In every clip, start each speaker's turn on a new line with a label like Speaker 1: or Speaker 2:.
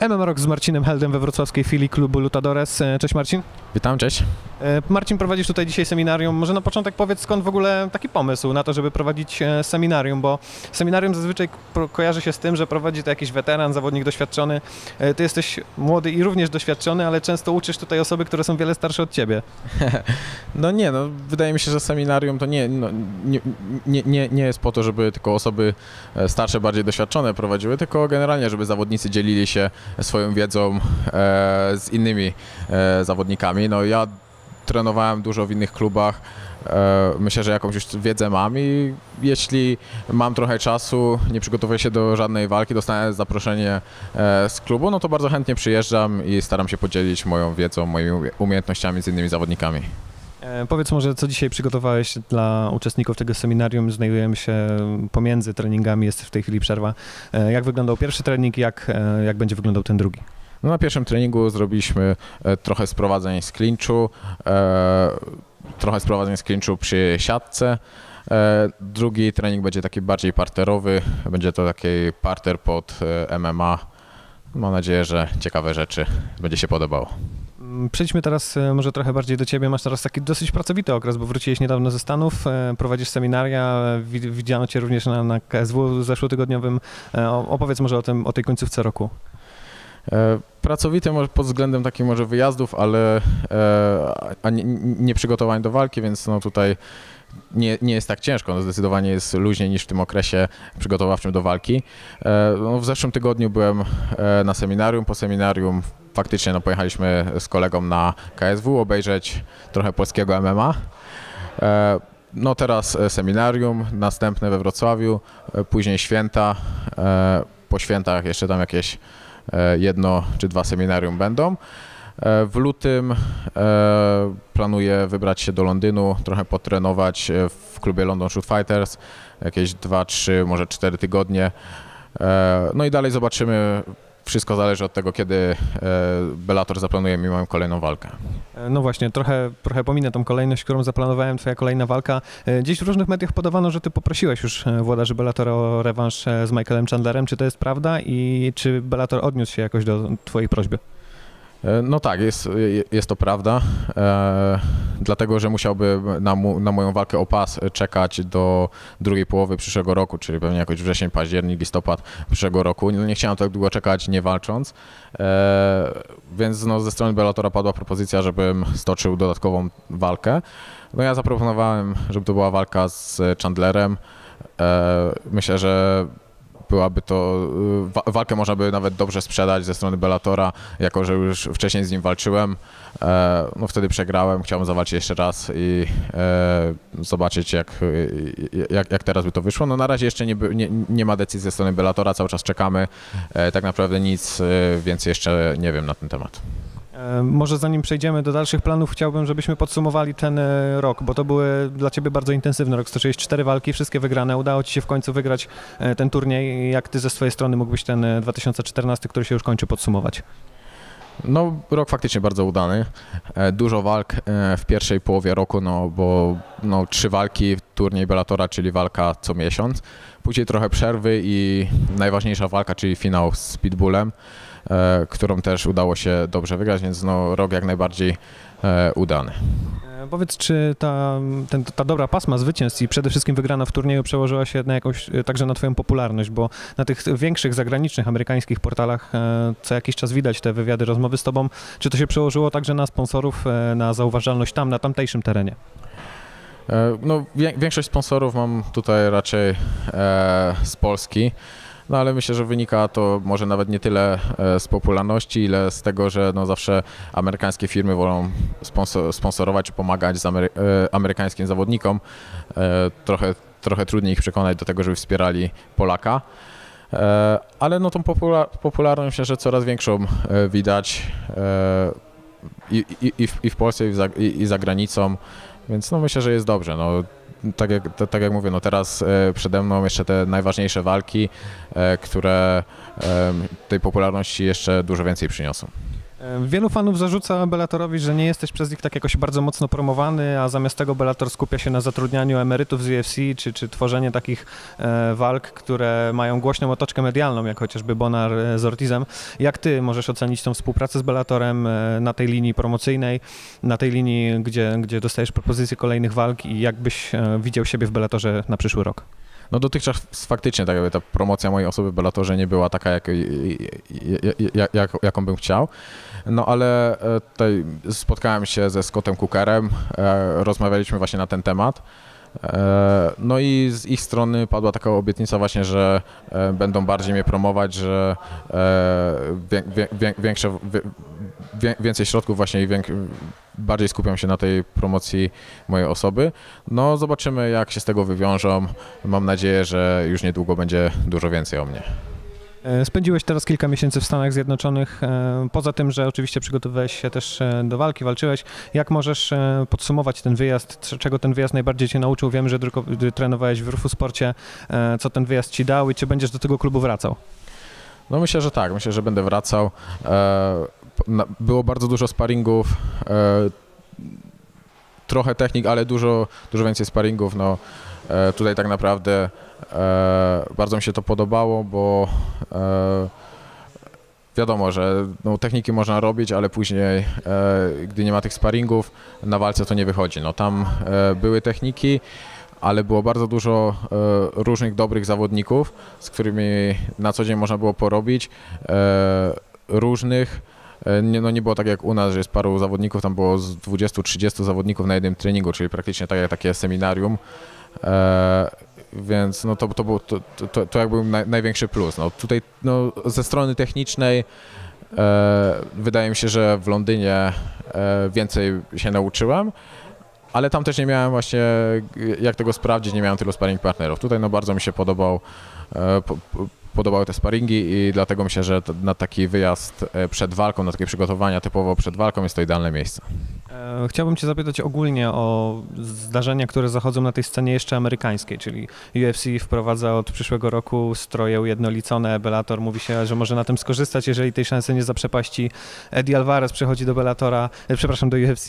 Speaker 1: MMA Rock z Marcinem Heldem we wrocławskiej filii klubu Lutadores. E, Cześć Marcin.
Speaker 2: Witam, cześć.
Speaker 1: E, Marcin, prowadzisz tutaj dzisiaj seminarium. Może na początek powiedz, skąd w ogóle taki pomysł na to, żeby prowadzić e, seminarium, bo seminarium zazwyczaj ko- kojarzy się z tym, że prowadzi to jakiś weteran, zawodnik doświadczony. Ty jesteś młody i również doświadczony, ale często uczysz tutaj osoby, które są wiele starsze od ciebie.
Speaker 2: No nie, no wydaje mi się, że seminarium to nie, no, nie, nie, nie, nie jest po to, żeby tylko osoby starsze, bardziej doświadczone prowadziły, tylko generalnie, żeby zawodnicy dzielili się swoją wiedzą e, z innymi e, zawodnikami. No ja trenowałem dużo w innych klubach. E, Myślę, że jakąś już wiedzę mam i jeśli mam trochę czasu, nie przygotowuję się do żadnej walki, dostanę zaproszenie z klubu, no to bardzo chętnie przyjeżdżam i staram się podzielić moją wiedzą, moimi umie- umiejętnościami z innymi zawodnikami.
Speaker 1: E, Powiedz może, co dzisiaj przygotowałeś dla uczestników tego seminarium. Znajdujemy się pomiędzy treningami, jest w tej chwili przerwa. E, Jak wyglądał pierwszy trening, jak, e, jak będzie wyglądał ten drugi?
Speaker 2: No na pierwszym treningu zrobiliśmy trochę sprowadzeń z klinczu, e, trochę sprowadzeń z klinczu przy siatce. Drugi trening będzie taki bardziej parterowy, będzie to taki parter pod MMA. Mam nadzieję, że ciekawe rzeczy będzie się podobało.
Speaker 1: Przejdźmy teraz e, może trochę bardziej do Ciebie. Masz teraz taki dosyć pracowity okres, bo wróciłeś niedawno ze Stanów, e, prowadzisz seminaria, e, wi- widziano Cię również na, na KSW zeszłotygodniowym. Opowiedz może o, tym, o tej końcówce roku.
Speaker 2: E, Pracowity może pod względem takich może wyjazdów, ale e, a nie, nie przygotowań do walki, więc no tutaj nie, nie jest tak ciężko. No zdecydowanie jest luźniej niż w tym okresie przygotowawczym do walki. E, No w zeszłym tygodniu byłem na seminarium. Po seminarium faktycznie no, pojechaliśmy z kolegą na KSW obejrzeć trochę polskiego MMA. No teraz seminarium, następne we Wrocławiu, później święta. Po świętach jeszcze tam jakieś jedno czy dwa seminarium będą. E, W lutym e, planuję wybrać się do Londynu, trochę potrenować e, w klubie London Shoot Fighters, jakieś 2, 3, może 4 tygodnie. E, No i dalej zobaczymy. Wszystko zależy od tego, kiedy e, Bellator zaplanuje mi moją kolejną walkę.
Speaker 1: E, No właśnie, trochę, trochę pominę tą kolejność, którą zaplanowałem, Twoja kolejna walka. E, Gdzieś w różnych mediach podawano, że Ty poprosiłeś już włodarzy Bellatora o rewanż z Michaelem Chandlerem. Czy to jest prawda i czy Bellator odniósł się jakoś do Twojej prośby?
Speaker 2: E, No tak, jest, jest to prawda, e, dlatego że musiałby na, mu, na moją walkę o pas czekać do drugiej połowy przyszłego roku, czyli pewnie jakoś wrzesień, październik, listopad przyszłego roku. No, nie chciałem tak długo czekać, nie walcząc, e, więc no, ze strony Bellatora padła propozycja, żebym stoczył dodatkową walkę. No ja zaproponowałem, żeby to była walka z Chandlerem. Myślę, że byłaby to, y, wa- walkę można by nawet dobrze sprzedać ze strony Bellatora, jako że już wcześniej z nim walczyłem. E, no wtedy przegrałem, chciałem zawalczyć jeszcze raz i e, zobaczyć jak, y, jak, jak teraz by to wyszło. No na razie jeszcze nie, nie, nie ma decyzji ze strony Bellatora, cały czas czekamy. E, tak naprawdę nic y, więcej jeszcze nie wiem na ten temat.
Speaker 1: E, Może zanim przejdziemy do dalszych planów, chciałbym, żebyśmy podsumowali ten e, rok, bo to były dla Ciebie bardzo intensywny rok. Stoczyłeś cztery walki, wszystkie wygrane. Udało Ci się w końcu wygrać e, ten turniej. Jak Ty ze swojej strony mógłbyś ten e, 2014, który się już kończy, podsumować?
Speaker 2: No, rok faktycznie bardzo udany. Dużo walk w pierwszej połowie roku, no bo no, trzy walki, turniej Bellatora, czyli walka co miesiąc. Później trochę przerwy i najważniejsza walka, czyli finał z Pitbullem, którą też udało się dobrze wygrać, więc no, rok jak najbardziej e, udany.
Speaker 1: E, Powiedz, czy ta, ten, ta dobra pasma zwycięstw i przede wszystkim wygrana w turnieju przełożyła się na jakąś, e, także na Twoją popularność, bo na tych większych zagranicznych, amerykańskich portalach e, co jakiś czas widać te wywiady, rozmowy z Tobą. Czy to się przełożyło także na sponsorów, e, na zauważalność tam, na tamtejszym terenie?
Speaker 2: E, No, większość sponsorów mam tutaj raczej e, z Polski, no ale myślę, że wynika to może nawet nie tyle e, z popularności, ile z tego, że no zawsze amerykańskie firmy wolą sponsor, sponsorować czy pomagać z amery, e, amerykańskim zawodnikom. E, trochę, trochę trudniej ich przekonać do tego, żeby wspierali Polaka. Ale no tą popula- popularność myślę, że coraz większą widać i, i, i, w, i w Polsce, i, za, i, i za granicą. Więc no myślę, że jest dobrze. No, tak, jak, t- tak jak mówię, no teraz e, przede mną jeszcze te najważniejsze walki, e, które e, tej popularności jeszcze dużo więcej przyniosą.
Speaker 1: Wielu fanów zarzuca Bellatorowi, że nie jesteś przez nich tak jakoś bardzo mocno promowany, a zamiast tego Bellator skupia się na zatrudnianiu emerytów z UFC, czy, czy tworzenie takich e, walk, które mają głośną otoczkę medialną, jak chociażby Bonar e, z Ortizem. Jak ty możesz ocenić tą współpracę z Bellatorem e, na tej linii promocyjnej, na tej linii, gdzie, gdzie dostajesz propozycje kolejnych walk i jak byś widział siebie w Bellatorze na przyszły rok?
Speaker 2: No dotychczas faktycznie tak jakby ta promocja mojej osoby w Bellatorze nie była taka, jak, jak, jak, jaką bym chciał. No ale e, tutaj spotkałem się ze Scottem Cookerem, e, rozmawialiśmy właśnie na ten temat. E, No i z ich strony padła taka obietnica właśnie, że będą bardziej mnie promować, że wię- wię- wię- większe, więcej środków właśnie i bardziej skupiam się na tej promocji mojej osoby. No zobaczymy jak się z tego wywiążą. Mam nadzieję, że już niedługo będzie dużo więcej o mnie.
Speaker 1: E, Spędziłeś teraz kilka miesięcy w Stanach Zjednoczonych. e, Poza tym, że oczywiście przygotowywałeś się też e, do walki, walczyłeś. Jak możesz podsumować ten wyjazd? Czego ten wyjazd najbardziej cię nauczył? Wiem, że gdy trenowałeś w Rufu Sporcie. Co ten wyjazd ci dał i czy będziesz do tego klubu wracał?
Speaker 2: No myślę, że tak, myślę, że będę wracał. Było bardzo dużo sparingów, e, trochę technik, ale dużo, dużo więcej sparingów. No, e, tutaj tak naprawdę e, bardzo mi się to podobało, bo wiadomo, że no, techniki można robić, ale później, gdy nie ma tych sparingów, na walce to nie wychodzi. No, tam były techniki, ale było bardzo dużo e, różnych dobrych zawodników, z którymi na co dzień można było porobić. E, różnych. E, Nie, no nie było tak jak u nas, że jest paru zawodników, tam było z 20-30 zawodników na jednym treningu, czyli praktycznie tak jak takie seminarium. E, więc no to, to był to, to, to jakby naj, największy plus. No, tutaj no, ze strony technicznej e, wydaje mi się, że w Londynie e, więcej się nauczyłem, ale tam też nie miałem właśnie jak tego sprawdzić, nie miałem tylu sparring partnerów. Tutaj no bardzo mi się podobał, e, podobały te sparingi i dlatego myślę, że na taki wyjazd e, przed walką, na takie przygotowania typowo przed walką jest to idealne miejsce.
Speaker 1: E, Chciałbym Cię zapytać ogólnie o zdarzenia, które zachodzą na tej scenie jeszcze amerykańskiej, czyli UFC wprowadza od przyszłego roku stroje ujednolicone, Bellator mówi się, że może na tym skorzystać, jeżeli tej szansy nie zaprzepaści. Eddie Alvarez przechodzi do Bellatora, e, przepraszam, do UFC.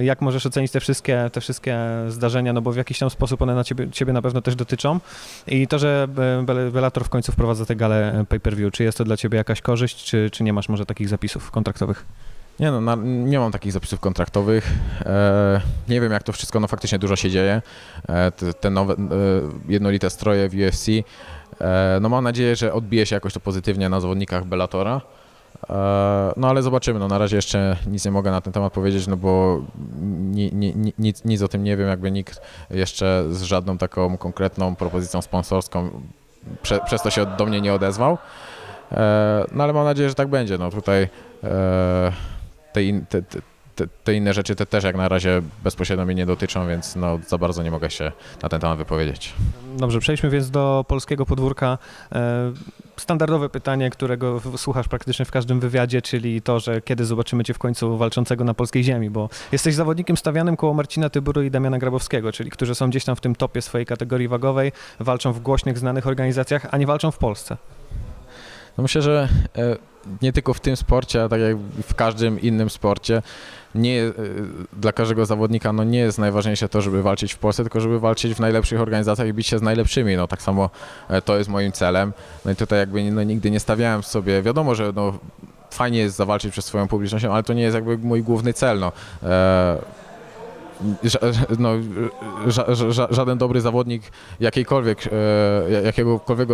Speaker 1: Jak możesz ocenić te wszystkie, te wszystkie zdarzenia, no bo w jakiś tam sposób one na ciebie, ciebie na pewno też dotyczą i to, że Be- Bellator w końcu wprowadza te gale e, pay-per-view, czy jest to dla Ciebie jakaś korzyść, czy, czy nie masz może takich zapisów kontraktowych?
Speaker 2: Nie no, na, nie mam takich zapisów kontraktowych. E, nie wiem jak to wszystko, no faktycznie dużo się dzieje. E, te, te nowe, e, jednolite stroje w UFC. E, no mam nadzieję, że odbije się jakoś to pozytywnie na zawodnikach Bellatora. E, no ale zobaczymy, no na razie jeszcze nic nie mogę na ten temat powiedzieć, no bo ni, ni, ni, nic, nic o tym nie wiem, jakby nikt jeszcze z żadną taką konkretną propozycją sponsorską prze, przez to się do mnie nie odezwał. E, no ale mam nadzieję, że tak będzie. No tutaj e, te, in, te, te, te, inne rzeczy te też jak na razie bezpośrednio mnie nie dotyczą, więc no za bardzo nie mogę się na ten temat wypowiedzieć.
Speaker 1: Dobrze, przejdźmy więc do polskiego podwórka. E, Standardowe pytanie, którego słuchasz praktycznie w każdym wywiadzie, czyli to, że kiedy zobaczymy Cię w końcu walczącego na polskiej ziemi, bo jesteś zawodnikiem stawianym koło Marcina Tyburu i Damiana Grabowskiego, czyli którzy są gdzieś tam w tym topie swojej kategorii wagowej, walczą w głośnych, znanych organizacjach, a nie walczą w Polsce.
Speaker 2: No myślę, że e, nie tylko w tym sporcie, a tak jak w każdym innym sporcie, nie, e, dla każdego zawodnika no nie jest najważniejsze to, żeby walczyć w Polsce, tylko żeby walczyć w najlepszych organizacjach i bić się z najlepszymi. No tak samo e, to jest moim celem. No i tutaj jakby no, nigdy nie stawiałem sobie, wiadomo, że no, fajnie jest zawalczyć przed swoją publicznością, ale to nie jest jakby mój główny cel. No. E, ża, no, ża, ża, żaden dobry zawodnik jakiejkolwiek, e, jakiegokolwiek,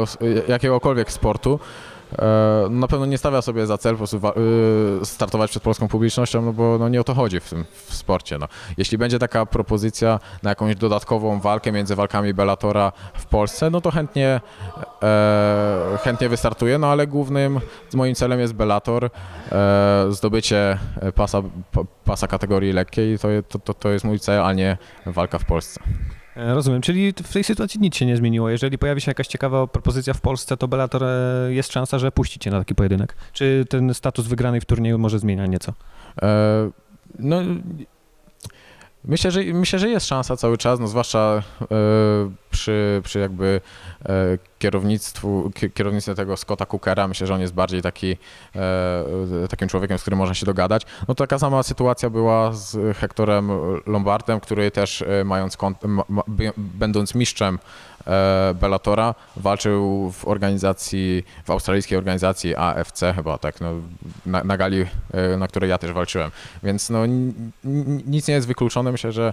Speaker 2: jakiegokolwiek sportu na pewno nie stawia sobie za cel po prostu e, startować przed polską publicznością, no bo no nie o to chodzi w tym w sporcie. No. Jeśli będzie taka propozycja na jakąś dodatkową walkę między walkami Bellatora w Polsce, no to chętnie, e, chętnie wystartuję, no ale głównym moim celem jest Bellator, e, zdobycie pasa, pa- pasa kategorii lekkiej, to, to, to jest mój cel, a nie walka w Polsce.
Speaker 1: E, Rozumiem, czyli w tej sytuacji nic się nie zmieniło. Jeżeli pojawi się jakaś ciekawa propozycja w Polsce, to Bellator e, jest szansa, że puści Cię na taki pojedynek. Czy ten status wygranej w turnieju może zmienia nieco?
Speaker 2: E, No, myślę, że, myślę, że jest szansa cały czas, no zwłaszcza e, przy, przy jakby e, kierownictwu, ki- kierownictwie tego Scotta Cookera, myślę, że on jest bardziej taki, e, takim człowiekiem, z którym można się dogadać. No taka sama sytuacja była z Hectorem Lombardem, który też e, mając będąc mistrzem Bellatora, walczył w organizacji, w australijskiej organizacji AFC chyba, tak, no, na, na gali, na której ja też walczyłem. Więc no, nic nie jest wykluczone, myślę, że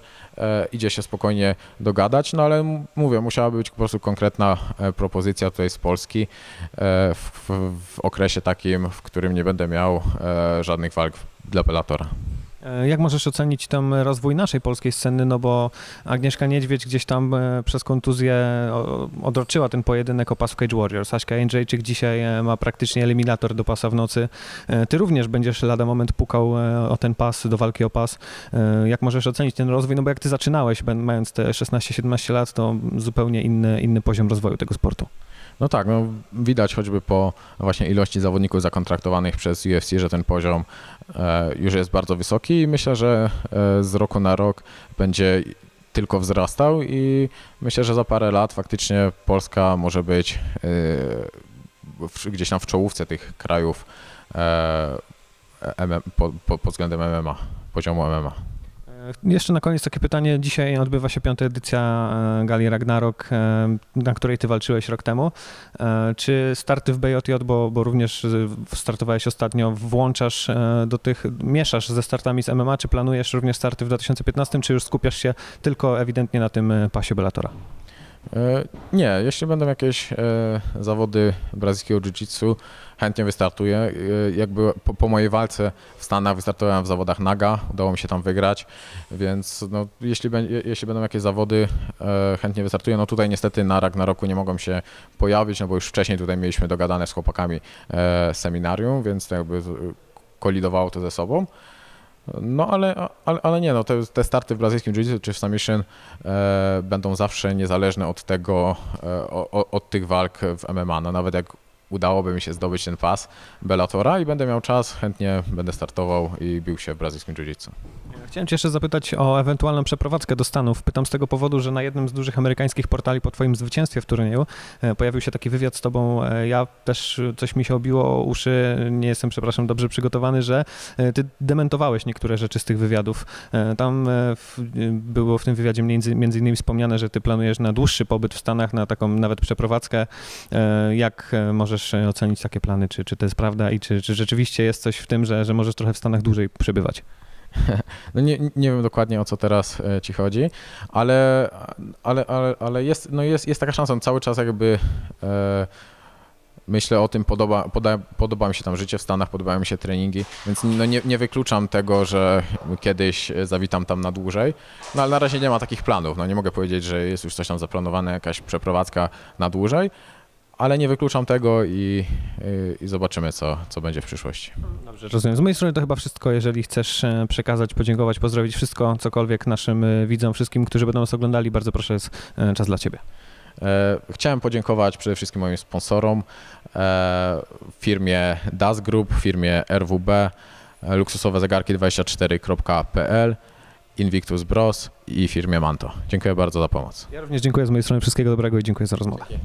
Speaker 2: idzie się spokojnie dogadać, no ale m- mówię, musiałaby być po prostu konkretna e, propozycja tutaj z Polski e, w, w, w okresie takim, w którym nie będę miał e, żadnych walk dla Bellatora.
Speaker 1: E, Jak możesz ocenić rozwój naszej polskiej sceny, no bo Agnieszka Niedźwiedź gdzieś tam e, przez kontuzję odroczyła ten pojedynek o pas w Cage Warriors. Aśka Jędrzejczyk dzisiaj e, ma praktycznie eliminator do pasa w nocy. Ty również będziesz lada moment pukał o ten pas, do walki o pas. Jak możesz ocenić ten rozwój? No bo jak ty zaczynałeś, mając te 16-17 lat, to zupełnie inny, inny poziom rozwoju tego sportu.
Speaker 2: No tak, no widać choćby po właśnie ilości zawodników zakontraktowanych przez UFC, że ten poziom e, już jest bardzo wysoki i myślę, że e, z roku na rok będzie tylko wzrastał i myślę, że za parę lat faktycznie Polska może być e, gdzieś tam w czołówce tych krajów po, po, pod względem MMA, poziomu MMA.
Speaker 1: Jeszcze na koniec takie pytanie. Dzisiaj odbywa się piąta edycja e, Gali Ragnarok, e, na której ty walczyłeś rok temu. E, Czy starty w BJJ, bo, bo również startowałeś ostatnio, włączasz do tych, mieszasz ze startami z MMA, czy planujesz również starty w 2015, czy już skupiasz się tylko ewidentnie na tym pasie Bellatora?
Speaker 2: E, Nie, jeśli będą jakieś e, zawody brazylijskiego jiu-jitsu, chętnie wystartuję. E, Jakby po, po mojej walce w Stanach wystartowałem w zawodach Naga, udało mi się tam wygrać, więc no, jeśli, jeśli będą jakieś zawody, chętnie wystartuję. No tutaj niestety na Ragnaroku nie mogą się pojawić, no bo już wcześniej tutaj mieliśmy dogadane z chłopakami seminarium, więc jakby kolidowało to ze sobą. No ale, ale, ale nie, no te, te starty w brazylijskim jiu-jitsu czy w submission e, będą zawsze niezależne od tego, e, o- od tych walk w MMA. No nawet jak udałoby mi się zdobyć ten pas Bellatora i będę miał czas, chętnie będę startował i bił się w brazylijskim jiu-jitsu.
Speaker 1: Chciałem cię jeszcze zapytać o ewentualną przeprowadzkę do Stanów. Pytam z tego powodu, że na jednym z dużych amerykańskich portali po twoim zwycięstwie w turnieju e, pojawił się taki wywiad z tobą. E, Ja też e, coś mi się obiło o uszy, nie jestem, przepraszam, dobrze przygotowany, że ty dementowałeś niektóre rzeczy z tych wywiadów. Tam w, było w tym wywiadzie między, między innymi wspomniane, że ty planujesz na dłuższy pobyt w Stanach, na taką nawet przeprowadzkę. Jak e, możesz e, ocenić takie plany? Czy, czy to jest prawda i czy, czy rzeczywiście jest coś w tym, że, że możesz trochę w Stanach dłużej przebywać?
Speaker 2: No nie, nie wiem dokładnie o co teraz e, ci chodzi, ale, ale, ale, ale jest, no jest, jest taka szansa, no cały czas jakby e, myślę o tym, podoba, poda, podoba mi się tam życie w Stanach, podobają mi się treningi, więc no nie, nie wykluczam tego, że kiedyś zawitam tam na dłużej, no ale na razie nie ma takich planów, no nie mogę powiedzieć, że jest już coś tam zaplanowane, jakaś przeprowadzka na dłużej, ale nie wykluczam tego i, i, zobaczymy, co, co będzie w przyszłości.
Speaker 1: Dobrze, rozumiem. Z mojej strony to chyba wszystko. Jeżeli chcesz e, przekazać, podziękować, pozdrowić wszystko, cokolwiek naszym e, widzom, wszystkim, którzy będą nas oglądali, bardzo proszę, jest czas dla ciebie.
Speaker 2: E, Chciałem podziękować przede wszystkim moim sponsorom, firmie Das Group, firmie RWB, luksusowe zegarki24.pl, Invictus Bros i firmie Manto. Dziękuję bardzo za pomoc.
Speaker 1: Ja również dziękuję z mojej strony. Wszystkiego dobrego i dziękuję za rozmowę.
Speaker 2: Dzięki.